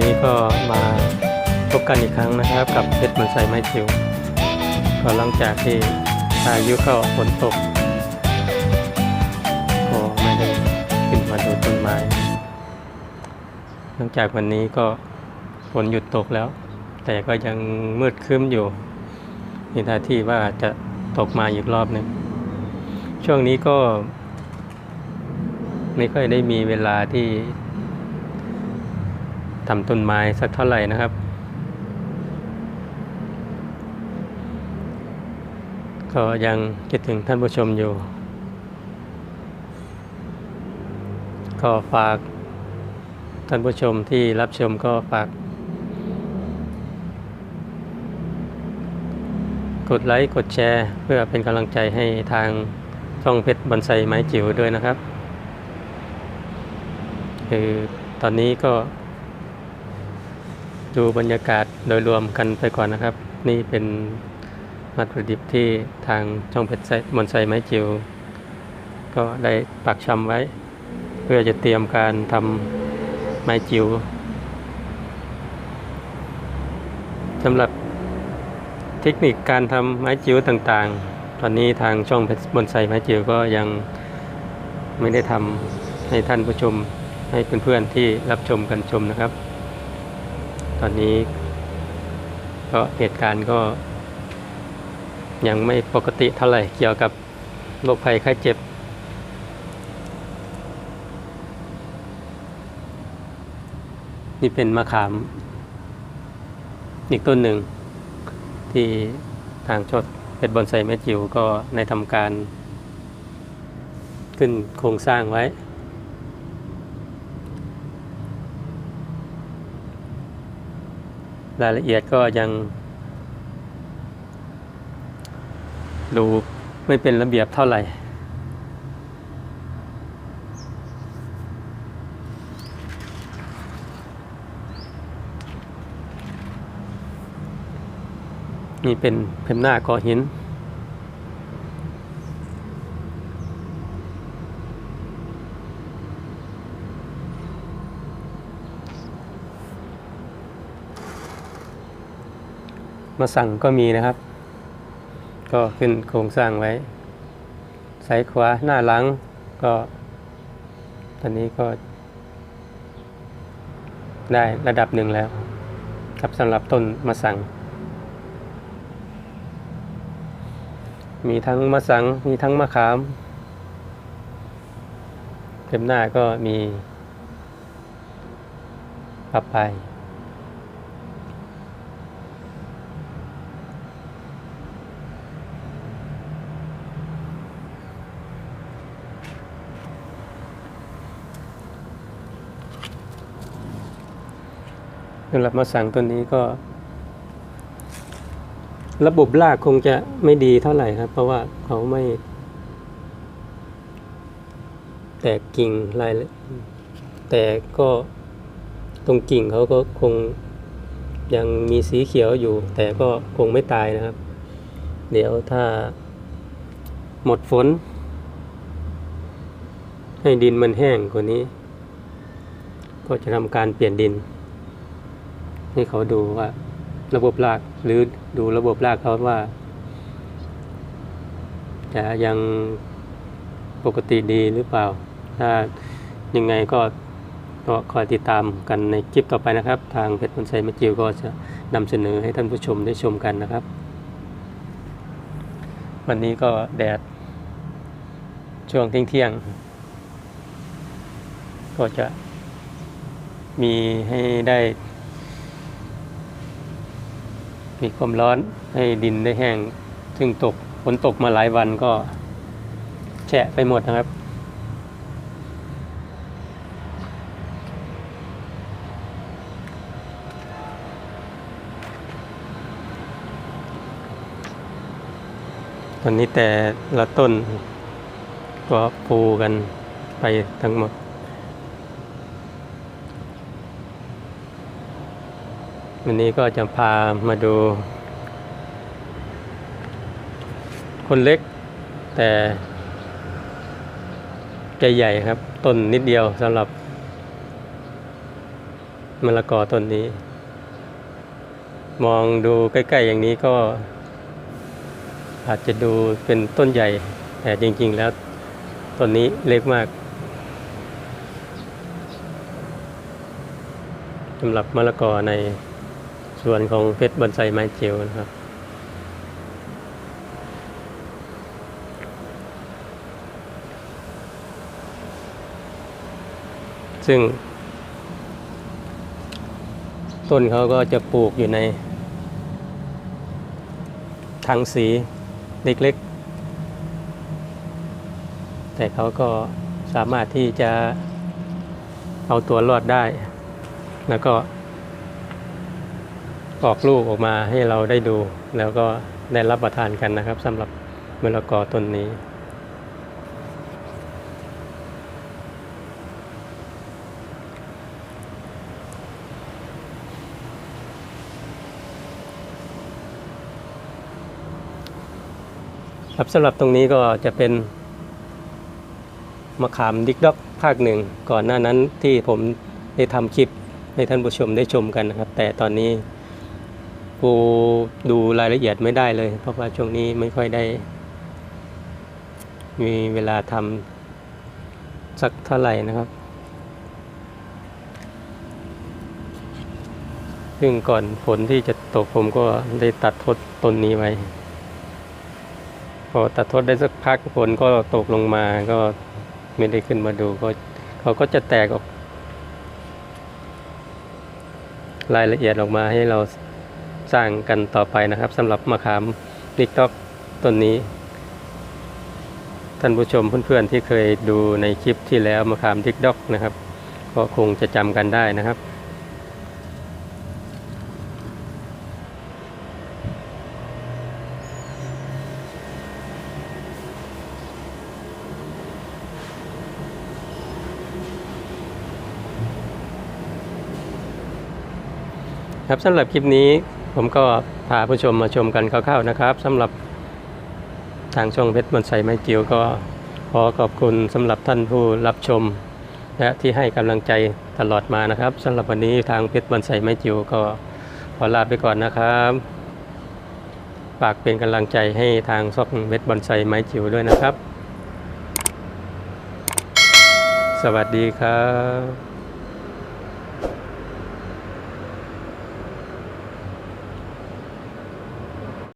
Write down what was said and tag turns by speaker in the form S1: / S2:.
S1: วันนี้ก็มาพบกันอีกครั้งนะครับ กับเพชรมันใสไม้จิ๋วก็หลังจากที่พายุเข้าฝนตกก็ไม่ได้ขึ้นมาดูต้นไม้ หลังจากวันนี้ก็ฝนหยุดตกแล้ว แต่ก็ยังมืดครึ้มอยู่ มีท่าที่ว่าจะตกมาอีกรอบหนึ่งช่วงนี้ก็ ไม่ค่อยได้มีเวลาที่ ทำต้นไม้สักเท่าไหร่นะครับ ก็ยังคิดถึงท่านผู้ชมอยู่ ก็ฝากท่านผู้ชมที่รับชมก็ฝาก กดไลค์ กดแชร์ เพื่อเป็นกำลังใจให้ทางช่องเพชรบอนไซไม้จิ๋วด้วยนะครับ คือตอนนี้ก็ ดูบรรยากาศโดยรวมกันไปก่อนนะครับ นี่เป็นวัตถุดิบที่ทางช่องเพชรไซบอนไซไม้จิ๋วก็ได้ปักชำไว้ เพื่อจะเตรียมการทำไม้จิ๋วสำหรับเทคนิคการทำไม้จิ๋วต่างๆ ตอนนี้ทางช่องเพชรบอนไซไม้จิ๋วก็ยังไม่ได้ทำให้ท่านผู้ชมให้เพื่อนๆที่รับชมกันชมนะครับ ตอนนี้ ก็เหตุการณ์ก็ ยังไม่ปกติเท่าไหร่เกี่ยวกับโรคภัยไข้เจ็บ นี่เป็นมะขาม อีกต้นหนึ่ง ที่ทางชดเพชรบอนไซแม่จิ๋วก็ในทำการ ขึ้นโครงสร้างไว้ รายละเอียดก็ยังดูไม่เป็นระเบียบเท่าไหร่ นี่เป็นเพมหน้าก่อหิน มาสั่งก็มีนะครับ ก็ขึ้นโครงสร้างไว้ซ้ายขวาหน้าหลังก็ ตอนนี้ก็ ได้ระดับหนึ่งแล้ว ครับสำหรับต้นมะสังมีทั้งมะสัง มีทั้งมะขามเข็มหน้าก็มีปับไป สำหรับมะสังต้นนี้ก็ ระบบรากคงจะไม่ดีเท่าไหร่ครับ เพราะว่าเขาไม่ แตกกิ่งลายแต่ก็ตรงกิ่งเขาก็คงยังมีสีเขียวอยู่ แต่ก็คงไม่ตายนะครับ เดี๋ยวถ้าหมดฝน ให้ดินมันแห้งกว่านี้ ก็จะทำการเปลี่ยนดิน ให้เขาดูว่า ระบบรากหรือดูระบบรากเขาว่า จะยังปกติดีหรือเปล่า ถ้ายังไงก็ก็คอยติดตามกันในคลิปต่อไปนะครับ ทางเพชรพนไซมจิวก็จะนำเสนอให้ท่านผู้ชมได้ชมกันนะครับ วันนี้ก็แดด ช่วงเที่ยงก็จะมีให้ได้ มีความร้อนให้ดินได้แห้ง ซึ่งตกฝนตกมาหลายวันก็แฉะไปหมดนะครับ ตอนนี้แต่ละต้นก็ปูกันไปทั้งหมด วันนี้ก็จะพามาดู คนเล็ก แต่ใจใหญ่ครับ ต้นนิดเดียวสำหรับมะละกอต้นนี้ มองดูใกล้ๆอย่างนี้ก็ อาจจะดูเป็นต้นใหญ่ แต่จริง ๆ แล้วต้นนี้เล็กมากสำหรับมะละกอใน ส่วนของเพชรบอนไซไม้เจลนะครับ ซึ่ง ต้นเขาก็จะปลูกอยู่ในถังสีเล็กๆ แต่เขาก็สามารถที่จะเอาตัวรอดได้ แล้วก็ ออกลูกออกมาให้เราได้ดู แล้วก็ได้รับประทานกันนะครับสำหรับมะละกอต้นนี้ครับสำหรับตรงนี้ก็จะเป็นมะขามดิกด็อกภาคหนึ่ง ก่อนหน้านั้นที่ผมได้ทำคลิปให้ท่านผู้ชมได้ชมกันนะครับ แต่ตอนนี้ กูดูรายละเอียดไม่ได้เลย เพราะว่าช่วงนี้ไม่ค่อยได้ มีเวลาทำสักเท่าไหร่นะครับ ซึ่งก่อนฝนที่จะตกผมก็ได้ตัดทดต้นนี้ไว้ พอตัดทดได้สักพักฝนก็ตกลงมาก็ไม่ได้ขึ้นมาดูก็เขาก็จะแตกออก รายละเอียดออกมาให้เรา สร้างกันต่อไปนะครับสำหรับมะขามดิกต็อกต้นนี้ ท่านผู้ชมเพื่อนๆที่เคยดูในคลิปที่แล้วมะขามดิกด็อกนะครับ ก็คงจะจำกันได้นะครับครับสำหรับคลิปนี้ ผมก็พาผู้ชมมาชมกันคร่าวๆนะครับสำหรับทางช่องเพชรบอนไซไม้จิ๋วก็ขอขอบคุณสำหรับท่านผู้รับชม และที่ให้กำลังใจตลอดมานะครับสำหรับวันนี้ทางเพชรบอนไซไม้จิ๋วก็ขอลาไปก่อนนะครับฝากเป็นกำลังใจให้ทางช่องเพชรบอนไซไม้จิ๋วด้วยนะครับ สวัสดีครับ